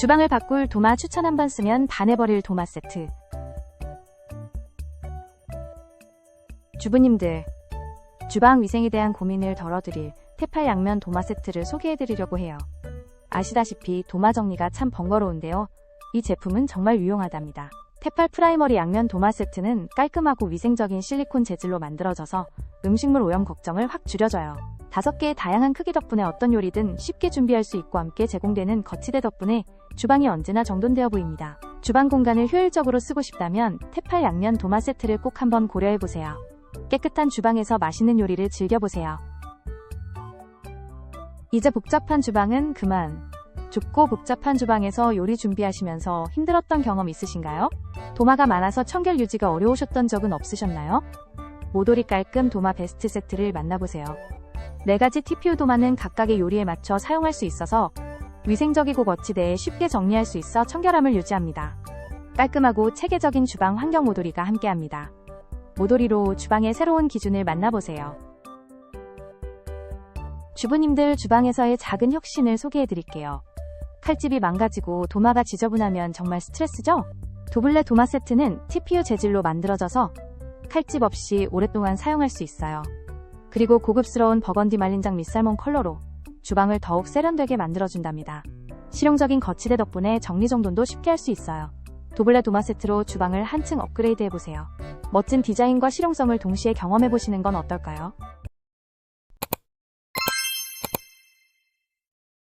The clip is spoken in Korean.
주방을 바꿀 도마 추천 한번 쓰면 반해버릴 도마 세트. 주부님들, 주방 위생에 대한 고민을 덜어드릴 테팔 양면 도마 세트를 소개해드리려고 해요. 아시다시피 도마 정리가 참 번거로운데요. 이 제품은 정말 유용하답니다. 테팔 프라이머리 양면 도마 세트는 깔끔하고 위생적인 실리콘 재질로 만들어져서 음식물 오염 걱정을 확 줄여줘요. 다섯 개의 다양한 크기 덕분에 어떤 요리든 쉽게 준비할 수 있고 함께 제공되는 거치대 덕분에 주방이 언제나 정돈되어 보입니다. 주방 공간을 효율적으로 쓰고 싶다면 테팔 양면 도마 세트를 꼭 한번 고려해보세요. 깨끗한 주방에서 맛있는 요리를 즐겨보세요. 이제 복잡한 주방은 그만. 좁고 복잡한 주방에서 요리 준비하시면서 힘들었던 경험 있으신가요? 도마가 많아서 청결 유지가 어려우셨던 적은 없으셨나요? 모조리 깔끔 도마 베스트 세트를 만나보세요. 네 가지 TPU 도마는 각각의 요리에 맞춰 사용할 수 있어서 위생적이고 거치대에 쉽게 정리할 수 있어 청결함을 유지합니다. 깔끔하고 체계적인 주방 환경 모조리가 함께합니다. 모조리로 주방의 새로운 기준을 만나보세요. 주부님들 주방에서의 작은 혁신을 소개해 드릴게요. 칼집이 망가지고 도마가 지저분하면 정말 스트레스죠? 도블레 도마 세트는 TPU 재질로 만들어져서 칼집 없이 오랫동안 사용할 수 있어요. 그리고 고급스러운 버건디 말린장 밑살몬 컬러로 주방을 더욱 세련되게 만들어준답니다. 실용적인 거치대 덕분에 정리정돈도 쉽게 할 수 있어요. 도블레 도마 세트로 주방을 한층 업그레이드 해보세요. 멋진 디자인과 실용성을 동시에 경험해보시는 건 어떨까요?